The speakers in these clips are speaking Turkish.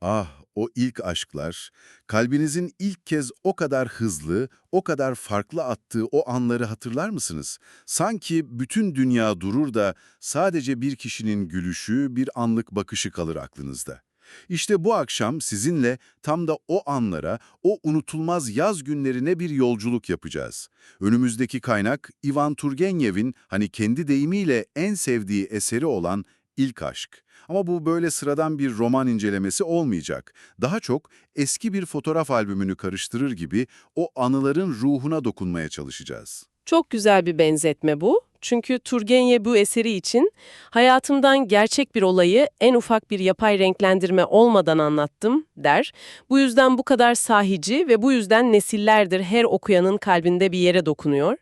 Ah, o ilk aşklar, kalbinizin ilk kez o kadar hızlı, o kadar farklı attığı o anları hatırlar mısınız? Sanki bütün dünya durur da sadece bir kişinin gülüşü, bir anlık bakışı kalır aklınızda. İşte bu akşam sizinle tam da o anlara, o unutulmaz yaz günlerine bir yolculuk yapacağız. Önümüzdeki kaynak Ivan Turgenev'in hani kendi deyimiyle en sevdiği eseri olan İlk Aşk. Ama bu böyle sıradan bir roman incelemesi olmayacak. Daha çok eski bir fotoğraf albümünü karıştırır gibi o anıların ruhuna dokunmaya çalışacağız. Çok güzel bir benzetme bu. Çünkü Turgenev bu eseri için hayatımdan gerçek bir olayı en ufak bir yapay renklendirme olmadan anlattım der. Bu yüzden bu kadar sahici ve bu yüzden nesillerdir her okuyanın kalbinde bir yere dokunuyor.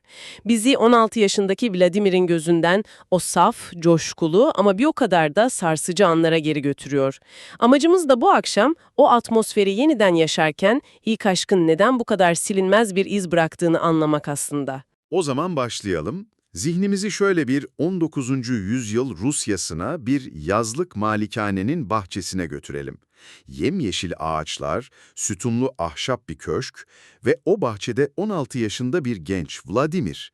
Bizi 16 yaşındaki Vladimir'in gözünden o saf, coşkulu ama bir o kadar da sarsıcı anlara geri götürüyor. Amacımız da bu akşam o atmosferi yeniden yaşarken ilk aşkın neden bu kadar silinmez bir iz bıraktığını anlamak aslında. O zaman başlayalım. Zihnimizi şöyle bir 19. yüzyıl Rusyasına bir yazlık malikanenin bahçesine götürelim. Yemyeşil ağaçlar, sütunlu ahşap bir köşk ve o bahçede 16 yaşında bir genç Vladimir.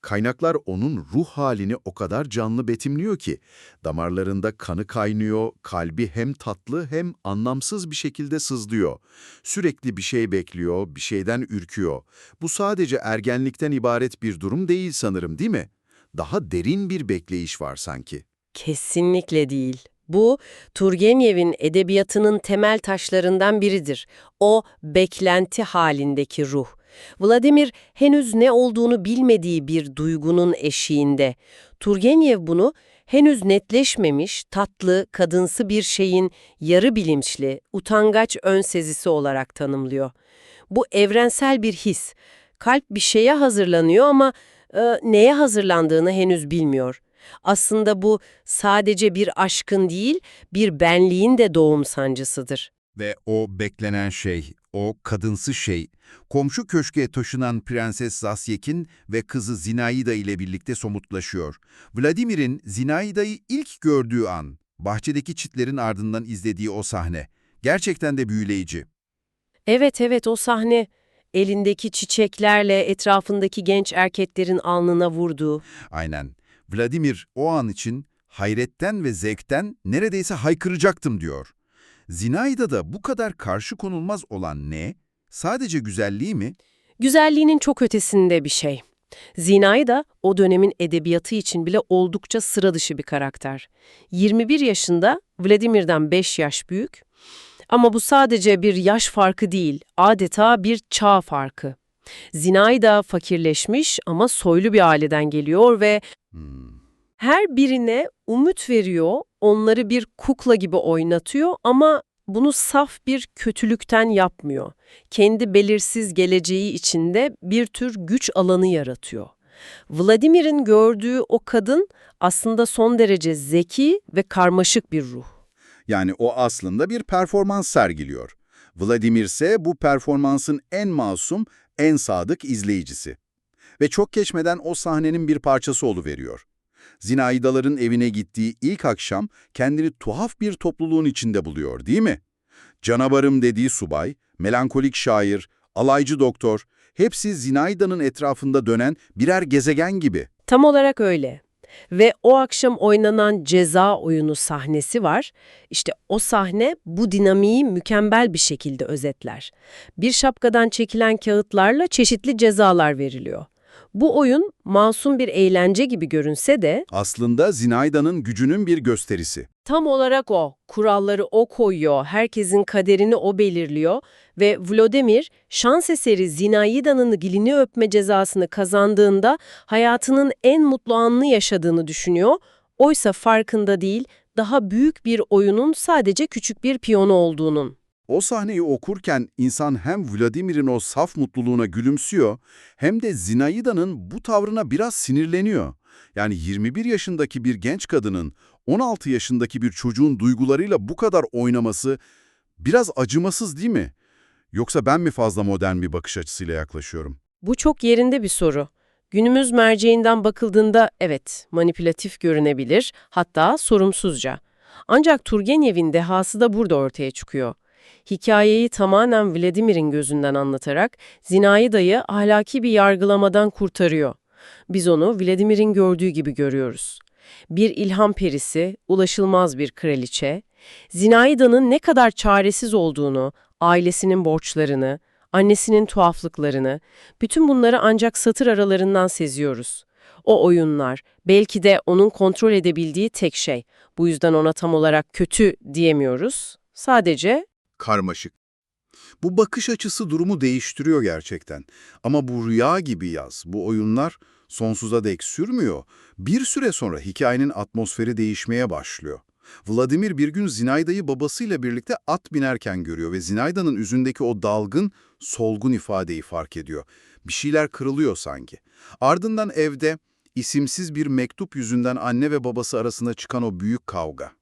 Kaynaklar onun ruh halini o kadar canlı betimliyor ki, damarlarında kanı kaynıyor, kalbi hem tatlı hem anlamsız bir şekilde sızlıyor. Sürekli bir şey bekliyor, bir şeyden ürküyor. Bu sadece ergenlikten ibaret bir durum değil sanırım değil mi? Daha derin bir bekleyiş var sanki. Kesinlikle değil. Bu, Turgenev'in edebiyatının temel taşlarından biridir. O, beklenti halindeki ruh. Vladimir, henüz ne olduğunu bilmediği bir duygunun eşiğinde. Turgenev bunu, henüz netleşmemiş, tatlı, kadınsı bir şeyin yarı bilinçli, utangaç ön sezisi olarak tanımlıyor. Bu evrensel bir his. Kalp bir şeye hazırlanıyor ama e, neye hazırlandığını henüz bilmiyor. Aslında bu sadece bir aşkın değil, bir benliğin de doğum sancısıdır. Ve o beklenen şey, o kadınsı şey, komşu köşke taşınan Prenses Zasyek'in ve kızı Zinaida ile birlikte somutlaşıyor. Vladimir'in Zinaida'yı ilk gördüğü an, bahçedeki çitlerin ardından izlediği o sahne, gerçekten de büyüleyici. Evet evet o sahne elindeki çiçeklerle etrafındaki genç erkeklerin alnına vurduğu. Aynen. Vladimir o an için hayretten ve zevkten neredeyse haykıracaktım diyor. Zinaida da bu kadar karşı konulmaz olan ne? Sadece güzelliği mi? Güzelliğinin çok ötesinde bir şey. Zinay da o dönemin edebiyatı için bile oldukça sıra dışı bir karakter. 21 yaşında Vladimir'den 5 yaş büyük. Ama bu sadece bir yaş farkı değil, adeta bir çağ farkı. Zinay da fakirleşmiş ama soylu bir aileden geliyor ve Hmm. Her birine umut veriyor, onları bir kukla gibi oynatıyor ama bunu saf bir kötülükten yapmıyor. Kendi belirsiz geleceği içinde bir tür güç alanı yaratıyor. Vladimir'in gördüğü o kadın aslında son derece zeki ve karmaşık bir ruh. Yani o aslında bir performans sergiliyor. Vladimir ise bu performansın en masum, en sadık izleyicisi. Ve çok geçmeden o sahnenin bir parçası oluveriyor. Zinaidaların evine gittiği ilk akşam kendini tuhaf bir topluluğun içinde buluyor değil mi? Canavarım dediği subay, melankolik şair, alaycı doktor, hepsi Zinaida'nın etrafında dönen birer gezegen gibi. Tam olarak öyle. Ve o akşam oynanan ceza oyunu sahnesi var. İşte o sahne bu dinamiği mükemmel bir şekilde özetler. Bir şapkadan çekilen kağıtlarla çeşitli cezalar veriliyor. Bu oyun masum bir eğlence gibi görünse de Aslında Zinaida'nın gücünün bir gösterisi. tam olarak o. Kuralları o koyuyor, herkesin kaderini o belirliyor ve Vladimir şans eseri Zinaida'nın dilini öpme cezasını kazandığında hayatının en mutlu anını yaşadığını düşünüyor. Oysa farkında değil, daha büyük bir oyunun sadece küçük bir piyonu olduğunun. O sahneyi okurken insan hem Vladimir'in o saf mutluluğuna gülümsüyor hem de Zinaida'nın bu tavrına biraz sinirleniyor. Yani 21 yaşındaki bir genç kadının 16 yaşındaki bir çocuğun duygularıyla bu kadar oynaması biraz acımasız değil mi? Yoksa ben mi fazla modern bir bakış açısıyla yaklaşıyorum? Bu çok yerinde bir soru. Günümüz merceğinden bakıldığında evet manipülatif görünebilir, hatta sorumsuzca. Ancak Turgenev'in dehası da burada ortaya çıkıyor. Hikayeyi tamamen Vladimir'in gözünden anlatarak Zinayida'yı ahlaki bir yargılamadan kurtarıyor. Biz onu Vladimir'in gördüğü gibi görüyoruz. Bir ilham perisi, ulaşılmaz bir kraliçe, Zinayida'nın ne kadar çaresiz olduğunu, ailesinin borçlarını, annesinin tuhaflıklarını, bütün bunları ancak satır aralarından seziyoruz. O oyunlar, belki de onun kontrol edebildiği tek şey. Bu yüzden ona tam olarak kötü diyemiyoruz. Sadece Karmaşık. Bu bakış açısı durumu değiştiriyor gerçekten. Ama bu rüya gibi yaz, bu oyunlar sonsuza dek sürmüyor. Bir süre sonra hikayenin atmosferi değişmeye başlıyor. Vladimir bir gün Zinayda'yı babasıyla birlikte at binerken görüyor ve Zinayda'nın yüzündeki o dalgın, solgun ifadeyi fark ediyor. Bir şeyler kırılıyor sanki. Ardından evde isimsiz bir mektup yüzünden anne ve babası arasında çıkan o büyük kavga.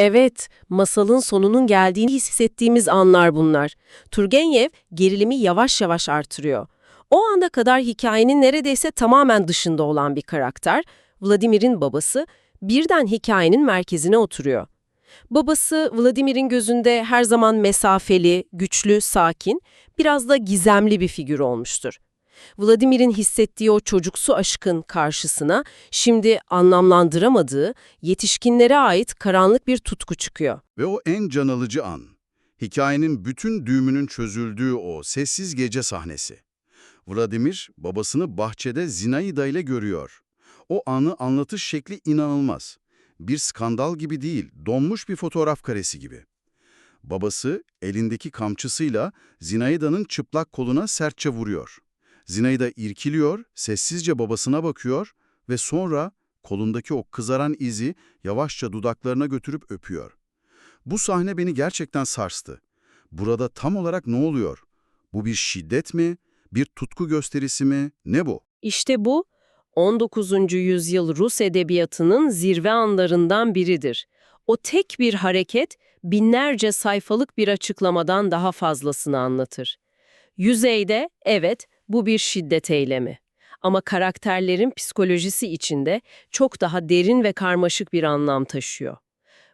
Evet, masalın sonunun geldiğini hissettiğimiz anlar bunlar. Turgenev gerilimi yavaş yavaş artırıyor. O anda kadar hikayenin neredeyse tamamen dışında olan bir karakter, Vladimir'in babası, birden hikayenin merkezine oturuyor. Babası Vladimir'in gözünde her zaman mesafeli, güçlü, sakin, biraz da gizemli bir figür olmuştur. Vladimir'in hissettiği o çocuksu aşkın karşısına şimdi anlamlandıramadığı, yetişkinlere ait karanlık bir tutku çıkıyor. Ve o en can alıcı an. Hikayenin bütün düğümünün çözüldüğü o sessiz gece sahnesi. Vladimir babasını bahçede Zinaida ile görüyor. O anı anlatış şekli inanılmaz. Bir skandal gibi değil, donmuş bir fotoğraf karesi gibi. Babası elindeki kamçısıyla Zinaida'nın çıplak koluna sertçe vuruyor. Zinaida irkiliyor, sessizce babasına bakıyor ve sonra kolundaki o kızaran izi yavaşça dudaklarına götürüp öpüyor. Bu sahne beni gerçekten sarstı. Burada tam olarak ne oluyor? Bu bir şiddet mi? Bir tutku gösterisi mi? Ne bu? İşte bu 19. yüzyıl Rus edebiyatının zirve anlarından biridir. O tek bir hareket binlerce sayfalık bir açıklamadan daha fazlasını anlatır. Yüzeyde evet bu bir şiddet eylemi. Ama karakterlerin psikolojisi içinde çok daha derin ve karmaşık bir anlam taşıyor.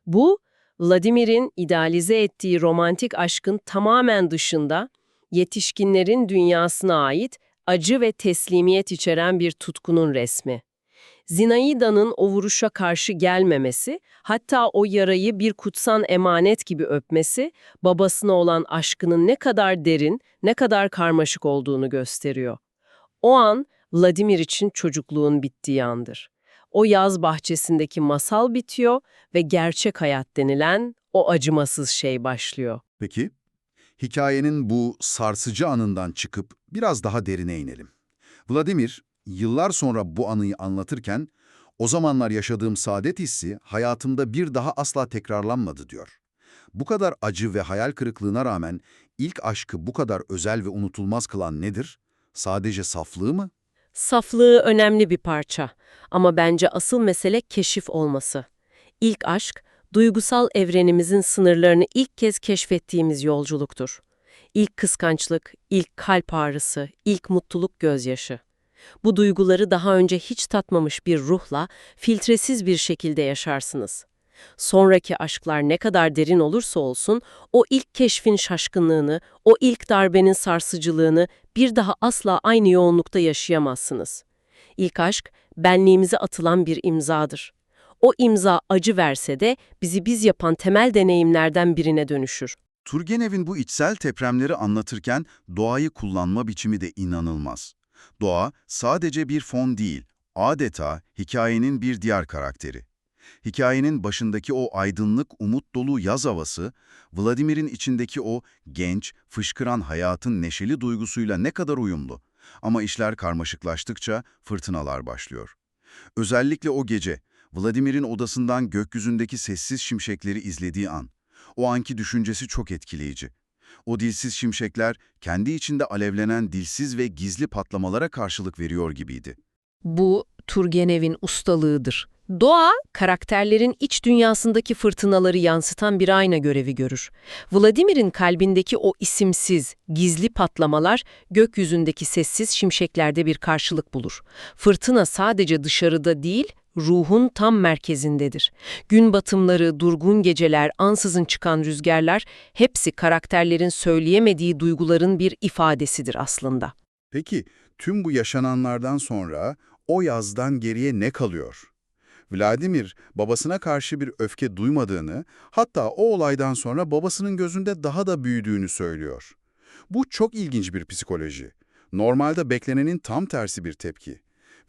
Bu, Vladimir'in idealize ettiği romantik aşkın tamamen dışında, yetişkinlerin dünyasına ait acı ve teslimiyet içeren bir tutkunun resmi. Zinaida'nın o vuruşa karşı gelmemesi, hatta o yarayı bir kutsan emanet gibi öpmesi, babasına olan aşkının ne kadar derin, ne kadar karmaşık olduğunu gösteriyor. O an Vladimir için çocukluğun bittiği andır. O yaz bahçesindeki masal bitiyor ve gerçek hayat denilen o acımasız şey başlıyor. Peki, hikayenin bu sarsıcı anından çıkıp biraz daha derine inelim. Vladimir, yıllar sonra bu anıyı anlatırken, o zamanlar yaşadığım saadet hissi hayatımda bir daha asla tekrarlanmadı diyor. Bu kadar acı ve hayal kırıklığına rağmen ilk aşkı bu kadar özel ve unutulmaz kılan nedir? Sadece saflığı mı? Saflığı önemli bir parça ama bence asıl mesele keşif olması. İlk aşk, duygusal evrenimizin sınırlarını ilk kez keşfettiğimiz yolculuktur. İlk kıskançlık, ilk kalp ağrısı, ilk mutluluk gözyaşı. Bu duyguları daha önce hiç tatmamış bir ruhla filtresiz bir şekilde yaşarsınız. Sonraki aşklar ne kadar derin olursa olsun, o ilk keşfin şaşkınlığını, o ilk darbenin sarsıcılığını bir daha asla aynı yoğunlukta yaşayamazsınız. İlk aşk, benliğimize atılan bir imzadır. O imza acı verse de bizi biz yapan temel deneyimlerden birine dönüşür. Turgenev'in bu içsel depremleri anlatırken doğayı kullanma biçimi de inanılmaz. Doğa sadece bir fon değil, adeta hikayenin bir diğer karakteri. Hikayenin başındaki o aydınlık, umut dolu yaz havası, Vladimir'in içindeki o genç, fışkıran hayatın neşeli duygusuyla ne kadar uyumlu. Ama işler karmaşıklaştıkça fırtınalar başlıyor. Özellikle o gece, Vladimir'in odasından gökyüzündeki sessiz şimşekleri izlediği an. O anki düşüncesi çok etkileyici. O dilsiz şimşekler kendi içinde alevlenen dilsiz ve gizli patlamalara karşılık veriyor gibiydi. Bu Turgenev'in ustalığıdır. Doğa, karakterlerin iç dünyasındaki fırtınaları yansıtan bir ayna görevi görür. Vladimir'in kalbindeki o isimsiz, gizli patlamalar gökyüzündeki sessiz şimşeklerde bir karşılık bulur. Fırtına sadece dışarıda değil, ruhun tam merkezindedir. Gün batımları, durgun geceler, ansızın çıkan rüzgarlar hepsi karakterlerin söyleyemediği duyguların bir ifadesidir aslında. Peki tüm bu yaşananlardan sonra o yazdan geriye ne kalıyor? Vladimir babasına karşı bir öfke duymadığını, hatta o olaydan sonra babasının gözünde daha da büyüdüğünü söylüyor. Bu çok ilginç bir psikoloji. Normalde beklenenin tam tersi bir tepki.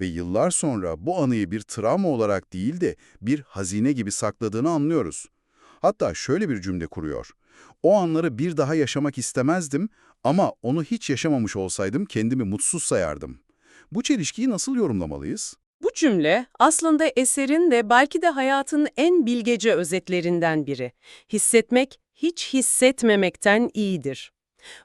Ve yıllar sonra bu anıyı bir travma olarak değil de bir hazine gibi sakladığını anlıyoruz. Hatta şöyle bir cümle kuruyor. O anları bir daha yaşamak istemezdim ama onu hiç yaşamamış olsaydım kendimi mutsuz sayardım. Bu çelişkiyi nasıl yorumlamalıyız? Cümle aslında eserin de belki de hayatın en bilgece özetlerinden biri. Hissetmek hiç hissetmemekten iyidir.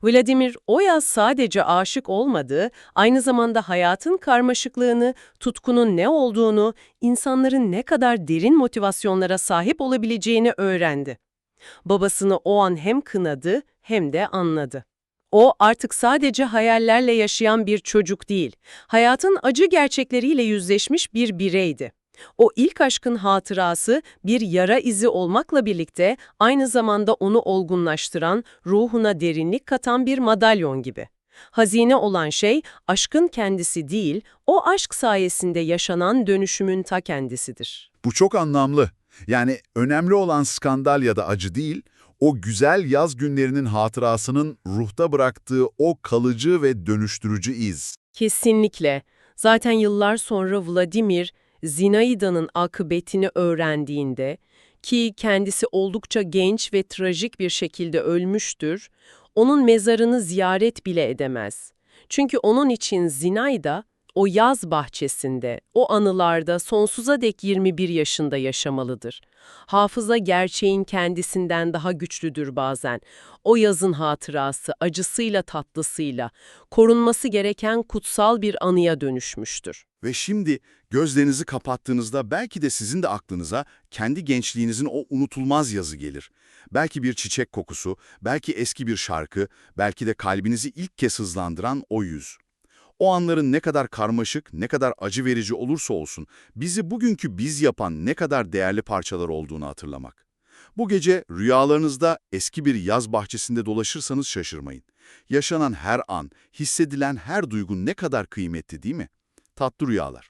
Vladimir o yaz sadece aşık olmadı, aynı zamanda hayatın karmaşıklığını, tutkunun ne olduğunu, insanların ne kadar derin motivasyonlara sahip olabileceğini öğrendi. Babasını o an hem kınadı hem de anladı. O artık sadece hayallerle yaşayan bir çocuk değil, hayatın acı gerçekleriyle yüzleşmiş bir bireydi. O ilk aşkın hatırası bir yara izi olmakla birlikte aynı zamanda onu olgunlaştıran, ruhuna derinlik katan bir madalyon gibi. Hazine olan şey aşkın kendisi değil, o aşk sayesinde yaşanan dönüşümün ta kendisidir. Bu çok anlamlı. Yani önemli olan skandal ya da acı değil, o güzel yaz günlerinin hatırasının ruhta bıraktığı o kalıcı ve dönüştürücü iz. Kesinlikle. Zaten yıllar sonra Vladimir, Zinaida'nın akıbetini öğrendiğinde, ki kendisi oldukça genç ve trajik bir şekilde ölmüştür, onun mezarını ziyaret bile edemez. Çünkü onun için Zinaida, o yaz bahçesinde, o anılarda sonsuza dek 21 yaşında yaşamalıdır. Hafıza gerçeğin kendisinden daha güçlüdür bazen. O yazın hatırası, acısıyla tatlısıyla, korunması gereken kutsal bir anıya dönüşmüştür. Ve şimdi gözlerinizi kapattığınızda belki de sizin de aklınıza kendi gençliğinizin o unutulmaz yazı gelir. Belki bir çiçek kokusu, belki eski bir şarkı, belki de kalbinizi ilk kez hızlandıran o yüz. O anların ne kadar karmaşık, ne kadar acı verici olursa olsun, bizi bugünkü biz yapan ne kadar değerli parçalar olduğunu hatırlamak. Bu gece rüyalarınızda eski bir yaz bahçesinde dolaşırsanız şaşırmayın. Yaşanan her an, hissedilen her duygu ne kadar kıymetli değil mi? Tatlı rüyalar.